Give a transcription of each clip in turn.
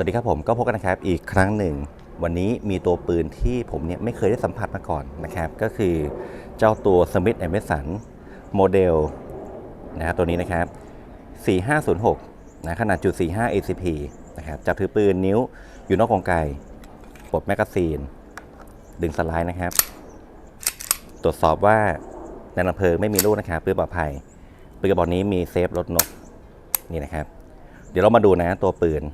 สวัสดีครับผมก็พบกันนะครับอีกครั้งหนึ่ง วันนี้มีตัวปืนที่ผมเนี่ยไม่เคยได้สัมผัสมาก่อนนะครับก็คือเจ้าตัว Smith Wesson โมเดลนะครับตัวนี้นะครับ 4506นะขนาดจุด45 ACP นะครับจับถือปืนนิ้วอยู่นอกกรงไกปลดแมกกาซีน ดึงสไลด์นะครับ ตรวจสอบว่าในลำเพลิงไม่มีลูกนะครับปืนปลอดภัยปืนกระบอกนี้มีเซฟรถนกนี่นะครับ เดี๋ยวเรามาดูนะตัวปืน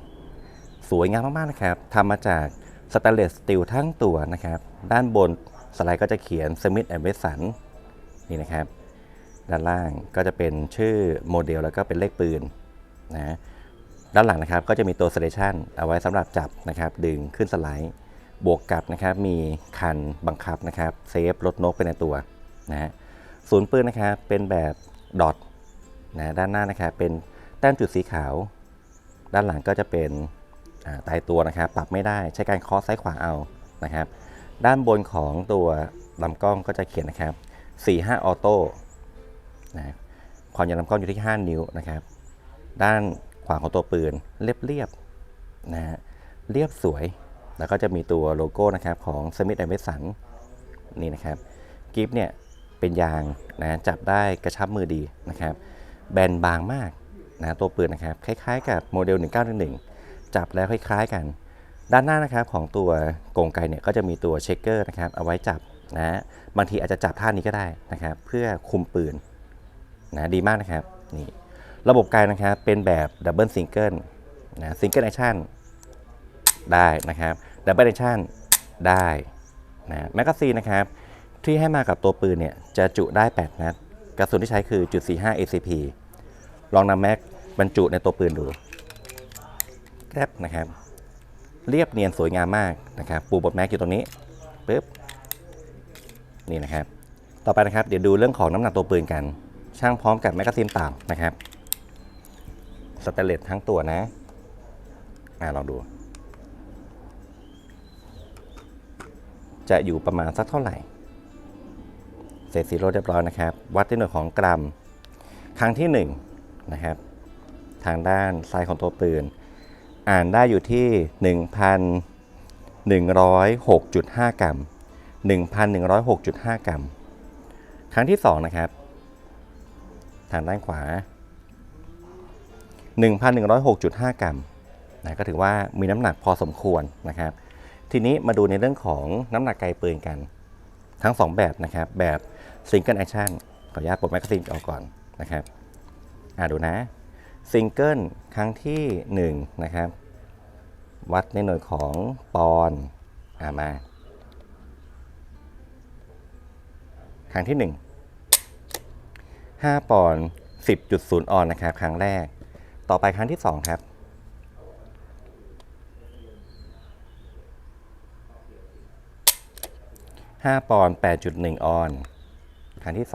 สวยงามมากๆนะครับทำมาจากสแตนเลสสตีลทั้งตัวนะครับ ด้านบนสไลด์ก็จะเขียน Smith Wesson นี่นะครับ ด้านล่างก็จะเป็นชื่อโมเดลแล้วก็เป็นเลขปืนนะด้านหลังนะครับก็จะมีตัว station เอาไว้สำหรับจับนะครับ ดึงขึ้นสไลด์ บวกกับนะครับมีคันบังคับนะครับเซฟรถนกไปในตัวนะฮะศูนย์ปืนนะครับเป็นแบบดอทนะด้านหน้านะครับเป็นแต้มจุดสีขาว ด้านหลังก็จะเป็น ตายตัวนะครับ ปรับไม่ได้ใช้การเคอซ้ายขวาเอานะครับ ด้านบนของตัวลำกล้องก็จะเขียนนะครับ 45 ออโต้นะความยาวลำกล้องอยู่ที่ 5 นิ้วนะครับ ด้านขวาของตัวปืนเรียบๆนะฮะเรียบสวยแล้วก็จะมีตัวโลโก้นะครับของ Smith Wesson นี่นะครับกิฟเนี่ยเป็นยางนะจับได้กระชับมือดีนะครับ แบนบางมากนะตัวปืนนะครับ คล้ายๆกับโมเดล 1911 จับแล้วคล้ายๆกัน ด้านหน้านะครับของตัวกงไกเนี่ยก็จะมีตัวเช็คเกอร์นะครับเอาไว้จับนะบางทีอาจจะจับท่านี้ก็ได้นะครับเพื่อคุมปืนนะดีมากนะครับนี่ระบบไกนะครับเป็นแบบดับเบิลซิงเกิลนะซิงเกิลแอคชั่นได้นะครับดับเบิลแอคชั่นได้นะแมกกาซีนนะครับที่ให้มากับตัวปืนเนี่ยจะจุได้ 8 นัดกระสุนที่ใช้คือจุด45 ACP ลองนำแม็กบรรจุในตัวปืนดู แรบนะครับ เรียบเนียนสวยงามมากนะครับ ปูบทแม็กอยู่ตรงนี้ปึ๊บนี่นะครับ ต่อไปนะครับ เดี๋ยวดูเรื่องของน้ำหนักตัวปืนกัน ช่างพร้อมกับแมกกาซีนเปล่านะครับสเตเลสทั้งตัวนะอ่าลองดู จะอยู่ประมาณสักเท่าไหร่เสร็จสีโรเรียบร้อยนะครับ วัดในหน่วยของกรัม ครั้งที่1นะครับ ทางด้านซ้ายของตัวปืน อ่านได้อยู่ที่ 1,106.5 กรัม 1,106.5 กรัม ครั้งที่ 2 นะครับ ทางด้านขวา 1,106.5 กรัมนะก็ถือว่ามีน้ำหนักพอสมควรนะครับ ทีนี้มาดูในเรื่องของน้ำหนักไกลปืนกัน ทั้ง 2 แบบนะครับ แบบซิงเกิลแอคชั่นขออนุญาตปลดแมกกาซีนออกก่อนนะครับ อ่าดูนะ ซิงเกิลครั้งที่1นะครับ วัดในหน่วยของปอนอามา ครั้งที่ 1 5 ปอนด์10.0 ออนนะครับ ครั้งแรก ต่อไปครั้งที่ 2 ครับ5ปอนด์8.1 ออน ครั้งที่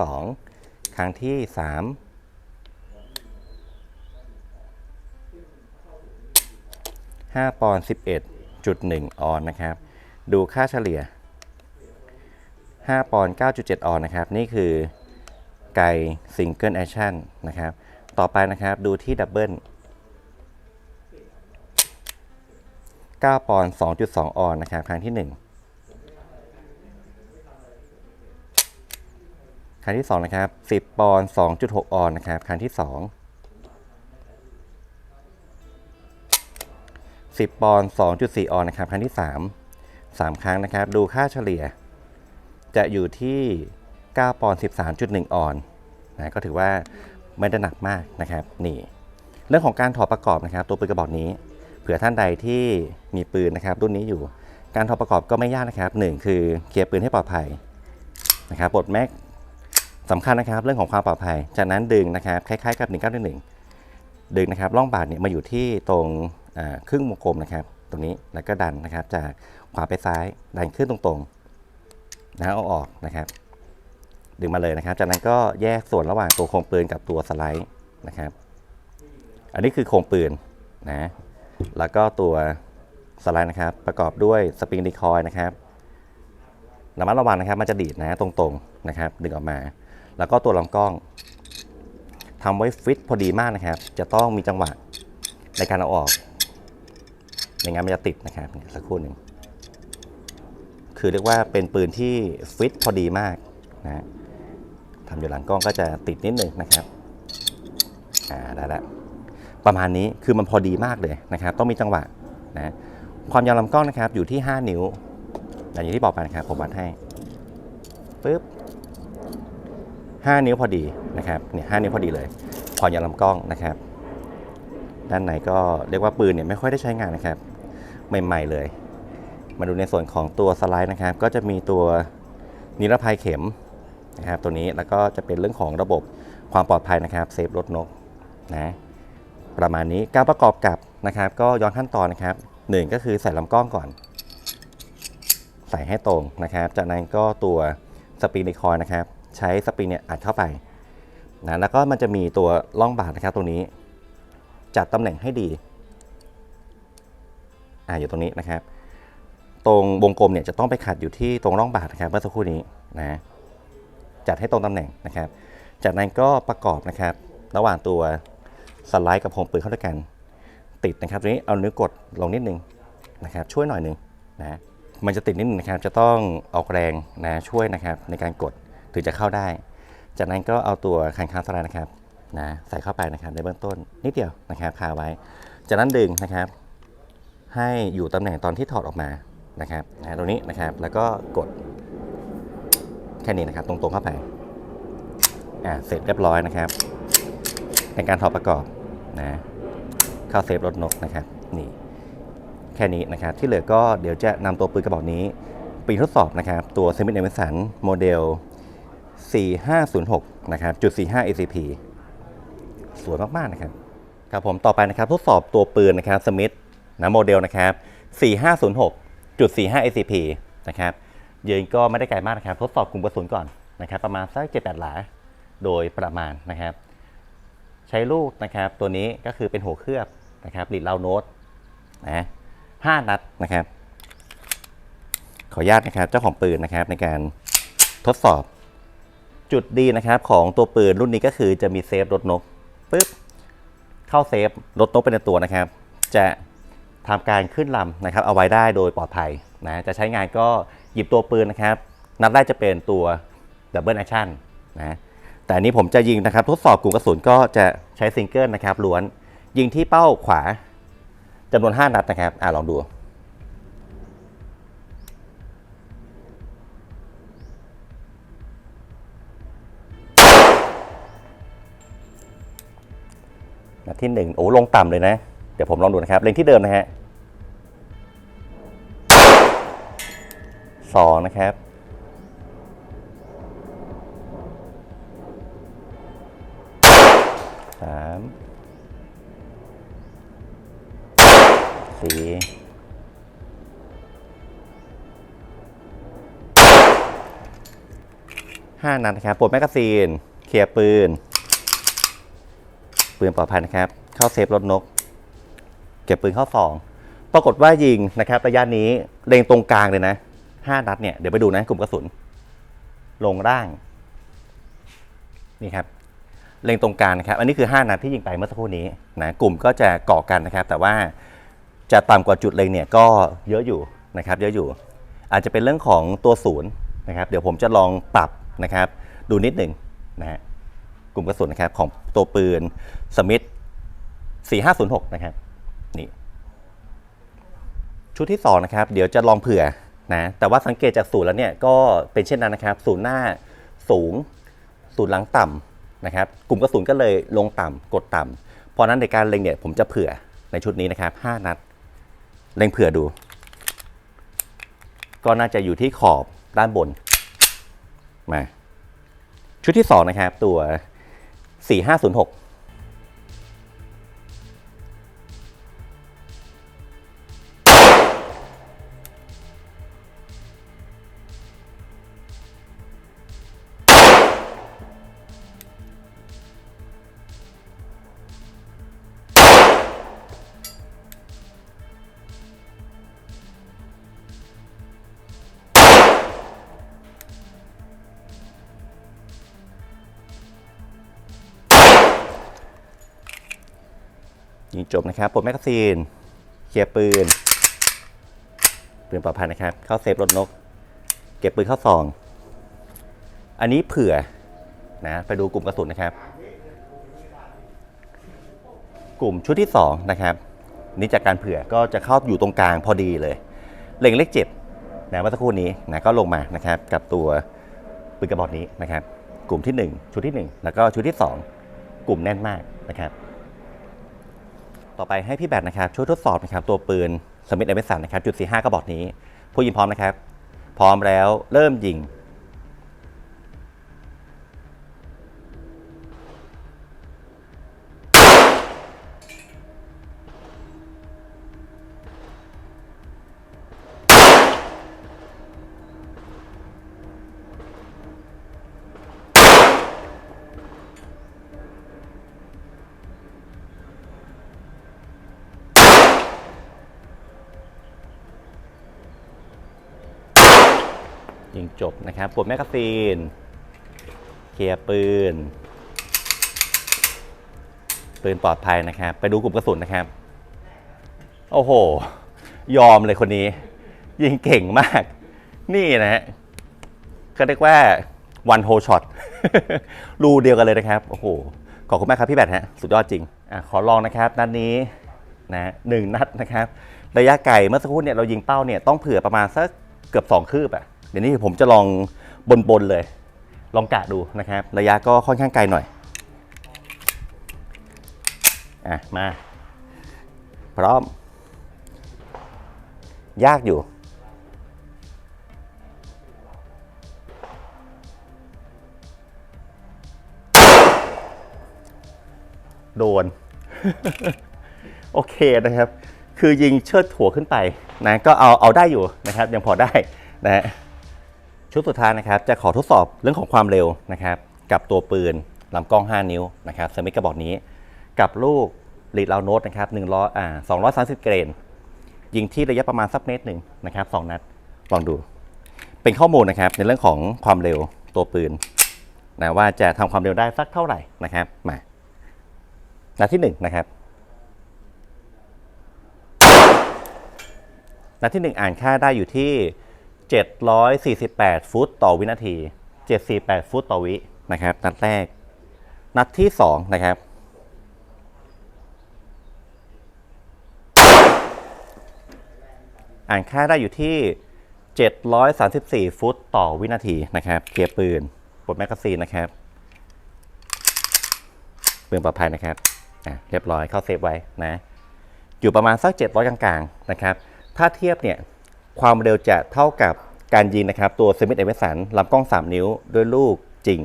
2 ครั้งที่ 3 5 ปอนด์ 11.1 ออนนะครับ ดูค่าเฉลี่ย 5 ปอนด์ 9.7 ออนนะครับ นี่คือไก่ซิงเกิลแอคชั่นนะครับ ต่อไปนะครับดูที่ดับเบิล9 ปอนด์ 2.2 ออนนะครับ ครั้งที่ 1 ครั้งที่ 2 นะครับ 10 ปอนด์ 2.6 ออนนะครับ ครั้งที่ 2 10 ปอนด์ 2.4 ออนนะครับ ครั้งที่ 3 3 ครั้งนะครับ ดูค่าเฉลี่ย จะอยู่ที่ 9 ปอนด์ 13.1 ออนนะก็ถือว่าไม่ได้หนักมากนะครับ นี่ เรื่องของการถอดประกอบนะครับ ตัวปืนกระบอกนี้ เผื่อท่านใดที่มีปืนนะครับ รุ่นนี้อยู่ การถอดประกอบก็ไม่ยากนะครับหนึ่งคือเคลียร์ปืนให้ปลอดภัยนะครับปลดแม็กสำคัญนะครับเรื่องของความปลอดภัย จากนั้นดึงนะครับคล้ายๆกับ 1911ดึงนะครับร่องบาดเนี่ยมาอยู่ที่ตรง ครึ่งวงกลมนะครับตรงนี้แล้วก็ดันนะครับ จากขวาไปซ้ายดันขึ้นตรงๆนะเอาออกนะครับ ดึงมาเลยนะครับ จากนั้นก็แยกส่วนระหว่างตัวโครงปืนกับตัวสไลด์นะครับ อันนี้คือโครงปืนนะแล้วก็ตัวสไลด์นะครับ ประกอบด้วยสปริงดีคอยนะครับระมัดระวังนะครับ มันจะดีดนะตรงๆนะครับ ดึงออกมา แล้วก็ตัวลำกล้องทำไว้ฟิตพอดีมากนะครับ จะต้องมีจังหวะในการเอาออก ไม่งั้นมันจะติดนะครับสักครู่หนึ่งคือเรียกว่าเป็นปืนที่ฟิตพอดีมากนะทำอยู่หลังกล้องก็จะติดนิดหนึ่งนะครับอ่าได้ล้วประมาณนี้คือมันพอดีมากเลยนะครับ ต้องมีจังหวะนะความยาวลำกล้องนะครับอยู่ที่ 5 นิ้วอย่างที่บอกไปนะครับผมวัดให้ปึ๊บ5นิ้วพอดีนะครับเนี่ยหนิ้วพอดีเลยพอยาวลำกล้องนะครับ ด้านในก็เรียกว่าปืนเนี่ยไม่ค่อยได้ใช้งานนะครับ ใหม่ๆเลย มาดูในส่วนของตัวสไลด์นะครับ ก็จะมีตัวนิรภัยเข็มนะครับ ตัวนี้แล้วก็จะเป็นเรื่องของระบบความปลอดภัยนะครับเซฟรถนกนะประมาณนี้การประกอบกับนะครับ ก็ย้อนขั้นตอนนะครับหนึ่งก็คือใส่ลำกล้องก่อน ใส่ให้ตรงนะครับ จากนั้นก็ตัวสปริงในคอยนะครับ ใช้สปริงเนี่ยอัดเข้าไปนะแล้วก็มันจะมีตัวล่องบาดนะครับตรงนี้ จัดตำแหน่งให้ดี อ่าอยู่ตรงนี้นะครับ ตรงวงกลมเนี่ยจะต้องไปขัดอยู่ที่ตรงร่องบาดนะครับเมื่อสักครู่นี้นะจัดให้ตรงตำแหน่งนะครับ จากนั้นก็ประกอบนะครับ ระหว่างตัวสไลด์กับโฮมปืนเข้าด้วยกัน ติดนะครับตรงนี้เอานิ้วกดลงนิดนึงนะครับ ช่วยหน่อยหนึ่งนะมันจะติดนิดนึงนะครับ จะต้องออกแรงนะช่วยนะครับ ในการกดถึงจะเข้าได้ จากนั้นก็เอาตัวคันค้างสไลด์นะครับนะใส่เข้าไปนะครับในเบื้องต้นนิดเดียวนะครับคาไว้ จากนั้นดึงนะครับ ให้อยู่ตำแหน่งตอนที่ถอดออกมานะครับนะตรงนี้นะครับแล้วก็กดแค่นี้นะครับ ตรงๆเข้าไปอ่าเสร็จเรียบร้อยนะครับ ในการถอดประกอบนะเข้าเซฟรถนกนะครับนี่แค่นี้นะครับ ที่เหลือก็เดี๋ยวจะนำตัวปืนกระบอกนี้ไปทดสอบนะครับ ตัวเซมิเนเวสันโมเดล 4506 นะครับจุด45 ACP สวยมาก ๆ นะครับ ครับผมต่อไปนะครับ ทดสอบตัวปืนนะครับสมิธ นะโมเดลนะครับ4506จุด45 ACP นะครับยืนก็ไม่ได้ไกลมากนะครับ ทดสอบกลุ่มกระสุนก่อนนะครับประมาณสัก7-8หลาโดยประมาณนะครับ ใช้ลูกนะครับตัวนี้ก็คือเป็นหัวเคลือบนะครับลีดเลาโน้ตนะห้านัดนะครับ ขออนุญาตนะครับเจ้าของปืนนะครับในการทดสอบจุดดีนะครับของตัวปืนรุ่นนี้ก็คือจะมีเซฟรถนกปึ๊บเข้าเซฟรถนกเป็นตัวนะครับ จะ ทำการขึ้นลำนะครับเอาไว้ได้โดยปลอดภัยนะจะใช้งานก็หยิบตัวปืนนะครับ นัดแรกจะเป็นตัวดับเบิลแอคชั่นนะแต่อันนี้ผมจะยิงนะครับ ทดสอบกลุ่มกระสุนก็จะใช้ซิงเกิลนะครับล้วนยิงที่เป้าขวาจำนวน 5 นัดนะครับอ่าลองดูนัดที่หนึ่งโอ้ลงต่ำเลยนะ ดี๋ยวผมลองดูนะครับ เล็งที่เดิมนะฮะสองนะครับสามสี่ห้านัดนะครับปลดแมกกาซีน เคลียร์ปืน ปืนปลอดภัยนะครับ เข้าเซฟรถนก ก็บปืนเข้าซอง ปรากฏว่ายิงนะครับระยะนี้เล็งตรงกลางเลยนะห้านัดเนี่ยเดี๋ยวไปดูนะกลุ่มกระสุน ลงร่าง นี่ครับ เล็งตรงกลางนะครับ อันนี้คือ 5 นัดที่ยิงไปเมื่อสักครู่นี้นะกลุ่มก็จะเกาะกันนะครับ แต่ว่าจะต่ำกว่าจุดเล็งเนี่ยก็เยอะอยู่นะครับ เยอะอยู่ อาจจะเป็นเรื่องของตัวศูนย์นะครับ เดี๋ยวผมจะลองปรับนะครับ ดูนิดหนึ่งนะฮะกลุ่มกระสุนนะครับของตัวปืนสมิธ4506 นะครับ ชุดที่2นะครับเดี๋ยวจะลองเผื่อนะแต่ว่าสังเกตจากศูนย์แล้วเนี่ยก็เป็นเช่นนั้นนะครับศูนย์หน้าสูงศูนย์หลังต่ำนะครับ กลุ่มกระสุนก็เลยลงต่ำกดต่ำเพราะฉะนั้นในการเล็งเนี่ยผมจะเผื่อในชุดนี้นะครับ 5 นัด เล็งเผื่อดู ก็น่าจะอยู่ที่ขอบด้านบนมาชุดที่ 2 นะครับ ตัว 4506 จบนะครับปลดแมกกาซีนเคลียร์ปืน ปืนปลอดภัยนะครับ เข้าเซฟรถนก เก็บปืนเข้าซอง อันนี้เผื่อนะไปดูกลุ่มกระสุนนะครับ กลุ่มชุดที่ 2 นะครับ นี่จากการเผื่อก็จะเข้าอยู่ตรงกลางพอดีเลยเล็งเลขเจ็ดนะเมื่อสักครู่นี้นะก็ลงมานะครับกับตัวปืนกระบอกนี้นะครับ กลุ่มที่ 1 ชุดที่ 1 แล้วก็ชุดที่ 2 กลุ่มแน่นมากนะครับ ต่อไปให้พี่แบทนะครับช่วยทดสอบนะครับตัวปืนสมิธเอเมสันนะครับจุด45กระบอกนี้ ผู้ยิงพร้อมนะครับ พร้อมแล้วเริ่มยิง ยิงจบนะครับปลดแมกกาซีน เคลียร์ปืน ปืนปลอดภัยนะครับ ไปดูกลุ่มกระสุนนะครับ โอ้โห ยอมเลยคนนี้ ยิงเก่งมาก นี่นะฮะก็เรียกว่า one hole shot รูเดียวกันเลยนะครับ โอ้โห ขอบคุณมากครับพี่แบทฮะ สุดยอดจริงอะขอลองนะครับ นัดนี้นะหนึ่งนัดนะครับ ระยะไกลเมื่อสักครู่เนี่ยเรายิงเป้าเนี่ยต้องเผื่อประมาณสักเกือบ 2 คืบอะ เดี๋ยวนี้ผมจะลองบนๆเลย ลองกะดูนะครับ ระยะก็ค่อนข้างไกลหน่อย อะ มา พร้อม ยากอยู่ โดน โอเคนะครับ คือยิงเชิดหัวขึ้นไปนะ ก็เอาเอาได้อยู่นะครับ ยังพอได้นะฮะ ชุดสุดท้ายนะครับจะขอทดสอบเรื่องของความเร็วนะครับ กับตัวปืนลำกล้อง 5 นิ้วนะครับสมิธกระบอกนี้ กับลูกลีดลาวโนตนะครับ1ล้ออ่า230เกรนยิงที่ระยะประมาณสักเมตรหนึ่งนะครับสองนัดลองดู เป็นข้อมูลนะครับในเรื่องของความเร็วตัวปืนนะว่าจะทำความเร็วได้สักเท่าไหร่นะครับมานัดที่หนึ่งนะครับนัดที่1อ่านค่าได้อยู่ที่ 748 ฟุตต่อวินาที 748 ฟุตต่อวินะครับ นัดแรก นัดที่ 2 นะครับ อ่านค่าได้อยู่ที่ 734 ฟุตต่อวินาทีนะครับเคลียร์ปืนปลดแมกกาซีนนะครับปืนปลอดภัยนะครับอะเรียบร้อยเข้าเซฟไว้นะ อยู่ประมาณสัก 700 กลางๆนะครับ ถ้าเทียบเนี่ย ความเร็วจะเท่ากับการยิงนะครับตัวสมิธเอเวสันลำกล้อง 3 นิ้วด้วยลูกจริง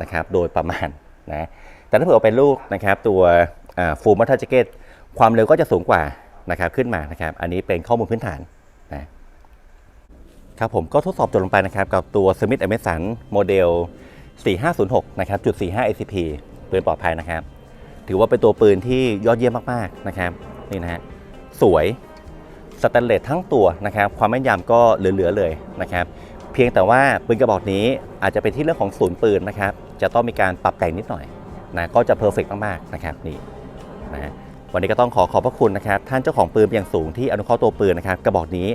นะครับโดยประมาณนะแต่ถ้าเผื่อเป็นลูกนะครับตัวฟูลมัตเตอร์แจ็คเกตความเร็วก็จะสูงกว่านะครับขึ้นมานะครับ อันนี้เป็นข้อมูลพื้นฐานนะครับผมก็ทดสอบจบลงไปนะครับกับตัว Smith Emerson โมเดล 4506 นะครับจุด 45 ACP ปืนปลอดภัยนะครับ ถือว่าเป็นตัวปืนที่ยอดเยี่ยมมาก ๆ นะครับ นี่นะฮะสวย สแตนเลสทั้งตัวนะครับความแม่นยำก็เหลือๆเลยนะครับเพียงแต่ว่าปืนกระบอกนี้อาจจะเป็นที่เรื่องของศูนย์ปืนนะครับจะต้องมีการปรับแต่งนิดหน่อยนะก็จะเพอร์เฟกมากๆนะครับนี่นะวันนี้ก็ต้องขอขอบพระคุณนะครับท่านเจ้าของปืนเป็นอย่างสูงที่อนุเคราะห์ตัวปืนนะครับกระบอกนี้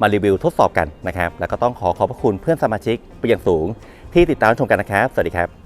มารีวิวทดสอบกันนะครับแล้วก็ต้องขอขอบพระคุณเพื่อนสมาชิกเป็นอย่างสูงที่ติดตามชมกันนะครับ สวัสดีครับ